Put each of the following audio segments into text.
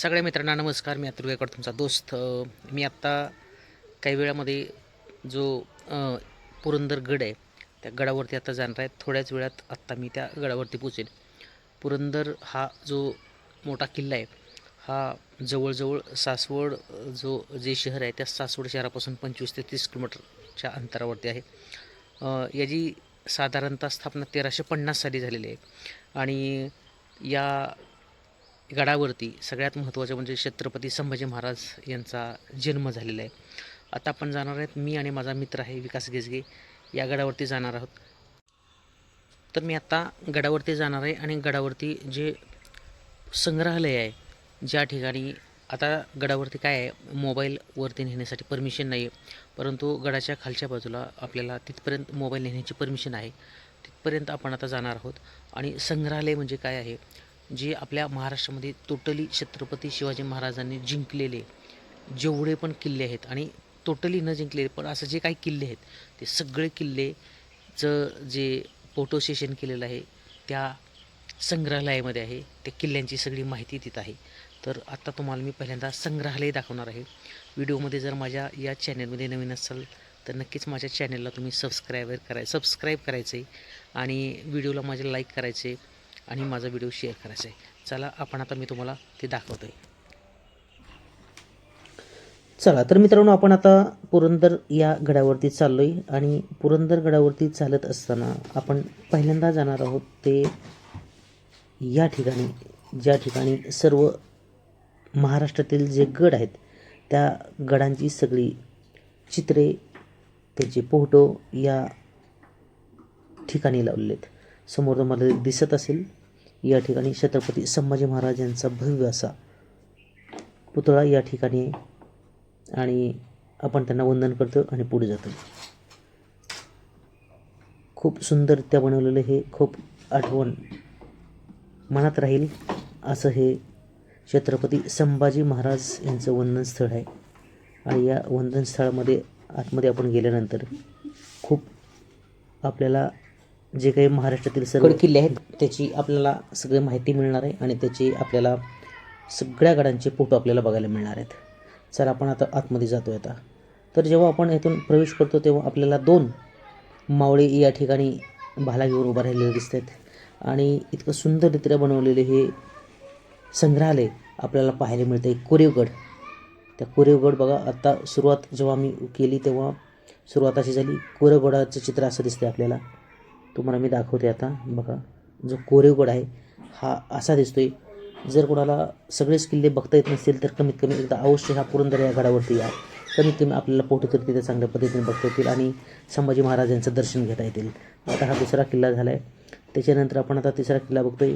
सगळ्या मित्रांना नमस्कार. मी अतुल तुमचा दोस्त. मी आत्ता काही वेळामध्ये जो पुरंदर गड आहे त्या गडावरती आता जाणार आहे. थोड्याच वेळात आत्ता मी त्या गडावरती पोचेन पुरंदर हा जो मोठा किल्ला आहे हा जवळजवळ सासवड जो जे शहर आहे त्या सासवड शहरापासून पंचवीस ते तीस किलोमीटरच्या अंतरावरती आहे. याची साधारणतः स्थापना तेराशे पन्नास साली झालेली आहे. आणि या गडावरती सगळ्यात महत्त्वाचं म्हणजे छत्रपती संभाजी महाराज यांचा जन्म झालेला आहे. आता आपण जाणार आहेत मी आणि माझा मित्र आहे विकास गेजगे या गडावरती जाणार आहोत. तर मी आत्ता गडावरती जाणार आहे आणि गडावरती जे संग्रहालय आहे ज्या ठिकाणी आता गडावरती काय आहे मोबाईलवरती नेण्यासाठी परमिशन नाही आहे परंतु गडाच्या खालच्या बाजूला आपल्याला तिथपर्यंत मोबाईल नेण्याची परमिशन आहे. तिथपर्यंत आपण आता जाणार आहोत आणि संग्रहालय म्हणजे काय आहे जे आपल्या महाराष्ट्रामध्ये टोटली छत्रपती शिवाजी महाराजांनी जिंकलेले जेवढे पण किल्ले आहेत आणि टोटली न जिंकलेले पण असं जे काही किल्ले आहेत ते सगळे किल्लेचं जे फोटो सेशन केलेलं आहे त्या संग्रहालयामध्ये आहे त्या किल्ल्यांची सगळी माहिती तिथं आहे. तर आत्ता तुम्हाला मी पहिल्यांदा संग्रहालय दाखवणार आहे. व्हिडिओमध्ये जर माझ्या या चॅनलमध्ये नवीन असाल तर नक्कीच माझ्या चॅनलला तुम्ही सबस्क्राईबर कराय सबस्क्राईब करायचं आहे आणि व्हिडिओला माझे लाईक करायचे आणि माझा व्हिडिओ शेअर करायचा आहे. चला आपण आता मी तुम्हाला ते दाखवतो आहे चला तर मित्रांनो आपण आता पुरंदर या गडावरती चाललो आहे आणि पुरंदर गडावरती चालत असताना आपण पहिल्यांदा जाणार आहोत ते या ठिकाणी ज्या ठिकाणी सर्व महाराष्ट्रातील जे गड आहेत त्या गडांची सगळी चित्रे त्याचे फोटो या ठिकाणी लावलेले आहेत. समोर तुम्हाला दिसत असेल या ठिकाणी छत्रपती संभाजी महाराज यांचा भव्य असा पुतळा या ठिकाणी आणि आपण त्यांना वंदन करतो आणि पुढे जातो. खूप सुंदरित्या बनवलेलं हे खूप आठवण मनात राहील असं हे छत्रपती संभाजी महाराज यांचं वंदनस्थळ आहे. आणि या वंदनस्थळामध्ये आतमध्ये आपण गेल्यानंतर खूप आपल्याला जे काही महाराष्ट्रातील सर्व किल्ले आहेत त्याची आपल्याला सगळी माहिती मिळणार आहे आणि त्याची आपल्याला सगळ्या गडांचे फोटो आपल्याला बघायला मिळणार आहेत. चला आपण आता आतमध्ये जातो आता. तर जेव्हा आपण इथून प्रवेश करतो तेव्हा आपल्याला दोन मावळे या ठिकाणी भाला घेऊन उभा राहिलेले दिसत आहेत आणि इतकं सुंदररित्या बनवलेले हे संग्रहालय आपल्याला पाहायला मिळतं आहे कोरीवगड. त्या कोरीवगड बघा आत्ता सुरुवात जेव्हा आम्ही केली तेव्हा सुरुवात अशी झाली. कोरेवगडाचं चित्र असं दिसते आपल्याला. तुम्हाला मी दाखवते आता. बघा जो कोरेवगड आहे हा असा दिसतोय. जर कोणाला सगळेच किल्ले बघता येत नसतील तर कमीत कमी एकदा अवश्य हा पुरंदर या गडावरती या. कमीत कमी आपल्याला फोटो तर तिथे चांगल्या पद्धतीने बघता येतील आणि संभाजी महाराजांचं दर्शन घेता येतील. आता हा दुसरा किल्ला झाला आहे त्याच्यानंतर आपण आता तिसरा किल्ला बघतोय.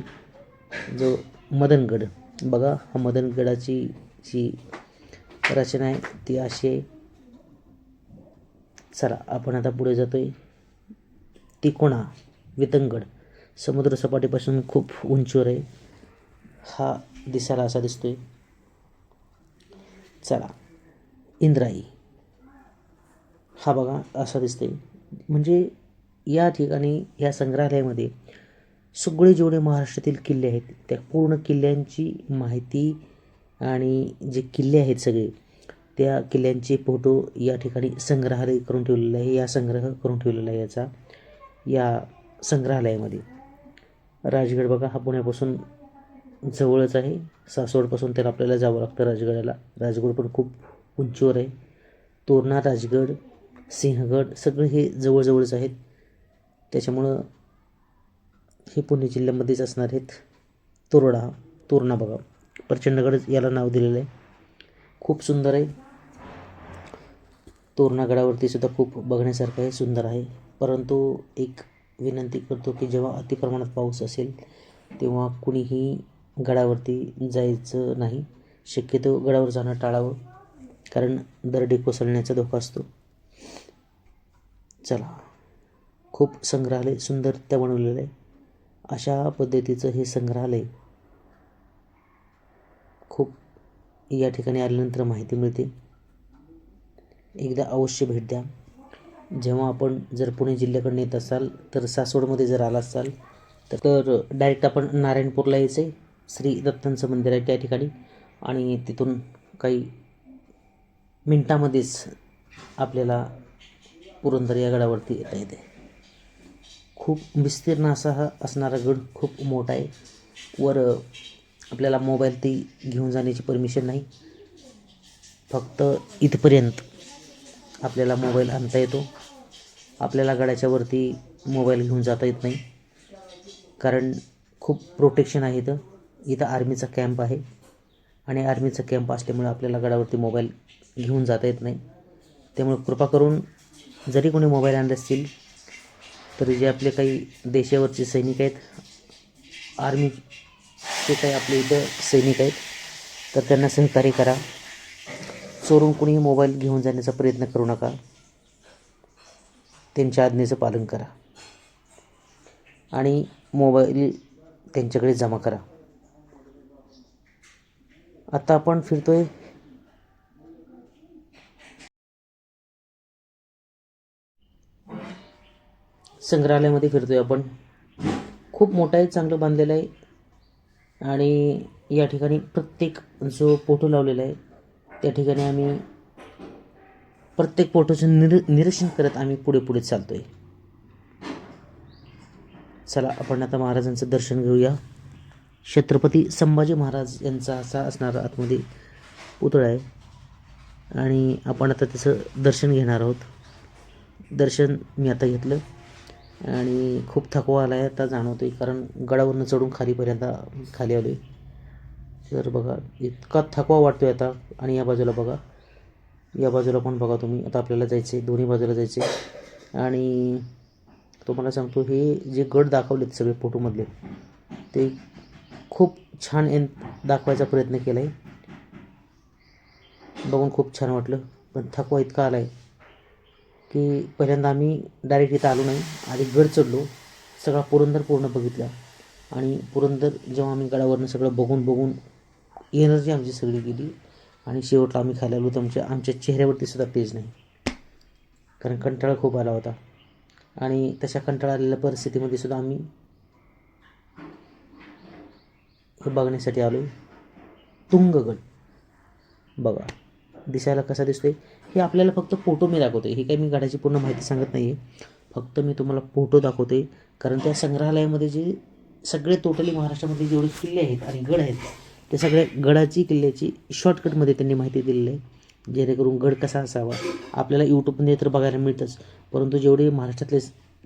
जो मदनगड. बघा हा मदनगडाची जी रचना आहे ती अशी आहे. चला आपण आता पुढे जातोय. तिकोणा वितंगड. समुद्रसपाटीपासून खूप उंचीवर आहे हा दिसायला असा दिसतो आहे चला. इंद्राई. हा बघा असा दिसतोय. म्हणजे या ठिकाणी या संग्रहालयामध्ये सगळे जेवढे महाराष्ट्रातील किल्ले आहेत त्या पूर्ण किल्ल्यांची माहिती आणि जे किल्ले आहेत सगळे त्या किल्ल्यांचे फोटो या ठिकाणी संग्रहालय करून ठेवलेलं आहे. या संग्रह करून ठेवलेला आहे याचा. या संग्रहालयामध्ये. राजगड बघा हा पुण्यापासून जवळच आहे. सासवडपासून तर आपल्याला जावं लागतं राजगडाला. राजगड पण खूप उंचीवर आहे. तोरणा राजगड सिंहगड सगळे हे जवळजवळच आहेत. त्याच्यामुळं हे पुणे जिल्ह्यामध्येच असणार आहेत. तोरडा तोरणा बघा. प्रचंडगड याला नाव दिलेलं आहे. खूप सुंदर आहे. तोरणागडावरती सुद्धा खूप बघण्यासारखं आहे सुंदर आहे. परंतु एक विनंती करतो की जेव्हा अतिप्रमाणात पाऊस असेल तेव्हा कुणीही गडावरती जायचं नाही. शक्यतो गडावर जाणं टाळावं कारण दरडी कोसळण्याचा धोका असतो. चला खूप संग्रहालय सुंदर त्या बनवलेलं आहे. अशा पद्धतीचं हे संग्रहालय खूप या ठिकाणी आल्यानंतर माहिती मिळते. एकदा अवश्य भेट द्या. जेव्हा आपण जर पुणे जिल्ह्याकडून येत असाल तर सासवडमध्ये जर आला असाल तर डायरेक्ट आपण नारायणपूरला यायचं आहे. श्री दत्तांचं मंदिर आहे त्या ठिकाणी. आणि तिथून काही मिनटामध्येच आपल्याला पुरंदर या गडावरती येता येते. खूप विस्तीर्ण असा हा असणारा गड खूप मोठा आहे. वर आपल्याला मोबाईल ती घेऊन जाण्याची परमिशन नाही. फक्त इथपर्यंत आपल्याला मोबाईल आणता येतो. आपल्याला गडाच्या वरती मोबाईल घेऊन जाता येत नाही. कारण खूप प्रोटेक्शन आहे इथं. इथं आर्मीचा कॅम्प आहे. आणि आर्मीचा कॅम्प असल्यामुळे आपल्याला गडावरती मोबाईल घेऊन जाता येत नाही. त्यामुळे कृपा करून जरी कोणी मोबाईल आणले असतील तरी जे आपले काही देशावरचे सैनिक आहेत आर्मीचे काही आपले इथं सैनिक आहेत तर त्यांना सहकार्य करा. चोरून कोणीही मोबाईल घेऊन जाण्याचा प्रयत्न करू नका. त्यांच्या आज्ञेचं पालन करा. आणि मोबाईल त्यांच्याकडे जमा करा. आत्ता आपण फिरतोय. संग्रहालयामध्ये फिरतोय आपण. खूप मोठं आहे चांगलं बांधलेलं आहे. आणि या ठिकाणी प्रत्येक जो फोटो लावलेला आहे त्या ठिकाणी आम्ही प्रत्येक फोटोचं निर निरीक्षण करत आम्ही पुढे पुढे चालतोय. चला आपण आता महाराजांचं दर्शन घेऊया. छत्रपती संभाजी महाराज यांचा असा असणारा आतमध्ये पुतळा आहे. आणि आपण आता त्याचं दर्शन घेणार आहोत. दर्शन मी आता घेतलं. आणि खूप थकवा आला आहे आता जाणवतो आहे कारण गडावरनं चढून खालीपर्यंत खाली आलो आहे तर बघा इतका थकवा वाटतो आहे आता. आणि या बाजूला बघा. या बाजूला पण बघा तुम्ही. आता आपल्याला जायचे दोन्ही बाजूला जायचे आणि तुम्हाला सांगतो हे जे गड दाखवलेत सगळे फोटोमधले ते खूप छान एन दाखवायचा प्रयत्न केला आहे बघून खूप छान वाटलं. पण थकवा इतका आला आहे की पहिल्यांदा आम्ही डायरेक्ट इथं आलो नाही. आधी गड चढलो. सगळा पुरंदर पूर्ण बघितला. आणि पुरंदर जेव्हा आम्ही गडावरनं सगळं बघून बघून एनर्जी आमची सगळी गेली. आणि शेवटला आम्ही खायला आलो तर आमच्या आमच्या चेहऱ्यावरती सुद्धा तेज नाही. कारण कंटाळा खूप आला होता. आणि तशा कंटाळा आलेल्या परिस्थितीमध्ये सुद्धा आम्ही हे बघण्यासाठी आलो आहे तुंगगड बघा दिसायला कसा दिसतोय? हे आपल्याला फक्त फोटो मी दाखवतोय. हे काही मी गडाची पूर्ण माहिती सांगत नाही आहे फक्त मी तुम्हाला फोटो दाखवते कारण त्या संग्रहालयामध्ये जे सगळे टोटली महाराष्ट्रामध्ये जेवढे किल्ले आहेत आणि गड आहेत त्या सगळ्या गडाची किल्ल्याची शॉर्टकटमध्ये त्यांनी माहिती दिलेली आहे. जेणेकरून गड कसा असावा? आपल्याला यूट्यूबमध्ये तर बघायला मिळतंच. परंतु जेवढे महाराष्ट्रातले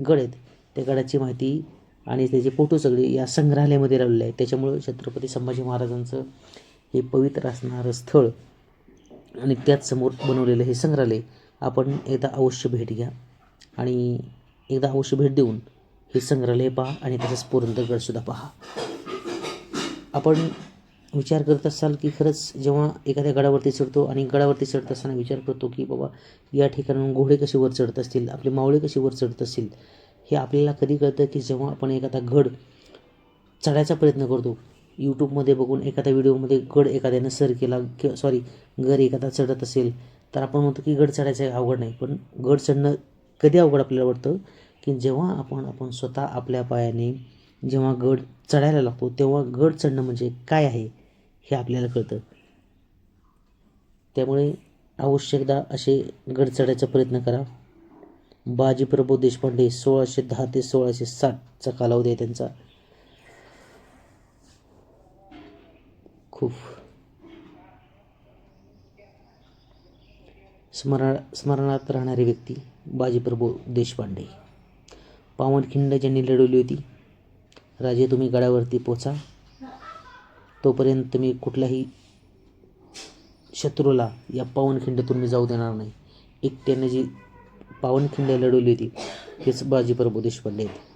गड आहेत त्या गडाची माहिती आणि त्याचे फोटो सगळे या संग्रहालयामध्ये राहिलेले आहेत. त्याच्यामुळं छत्रपती संभाजी महाराजांचं हे पवित्र असणारं स्थळ आणि त्याच समोर बनवलेलं हे संग्रहालय आपण एकदा अवश्य भेट घ्या. आणि एकदा अवश्य भेट देऊन हे संग्रहालय पहा आणि तसंच पुरंदरगडसुद्धा पहा. आपण विचार करत असाल की खरंच जेव्हा एखाद्या गडावरती चढतो आणि गडावरती चढत असताना विचार करतो की बाबा या ठिकाणाहून घोडे कसे वर चढत असतील? आपले मावळे कसे वर चढत असतील? हे आपल्याला कधी कळतं की जेव्हा आपण एखादा गड चढायचा प्रयत्न करतो यूट्यूबमध्ये बघून एखाद्या व्हिडिओमध्ये गड एखाद्यानं सर केला किंवा सॉरी गड एखादा चढत असेल तर आपण म्हणतो की गड चढायचं अवघड नाही. पण गड चढणं कधी अवघड आपल्याला वाटतं? की जेव्हा आपण आपण स्वतः आपल्या पायाने जेव्हा गड चढायला लागतो तेव्हा गड चढणं म्हणजे काय आहे? हे आपल्याला कळतं. त्यामुळे आवश्यकदा असे गड चढायचा प्रयत्न करा. बाजीप्रभू देशपांडे सोळाशे दहा ते सोळाशे साठचा कालावधी आहे त्यांचा. खूप. स्मरण स्मरणात राहणारी व्यक्ती बाजीप्रभू देशपांडे. पावनखिंड ज्यांनी लढवली होती राजे तुम्ही गडावरती पोचा. तोपर्यंत तुम्ही कुठल्याही शत्रूला या पावनखिंडीतून मी जाऊ देणार नाही. एकट्याने जी पावनखिंड लढवली होती हेच बाजीप्रभू देशपांडे आहेत.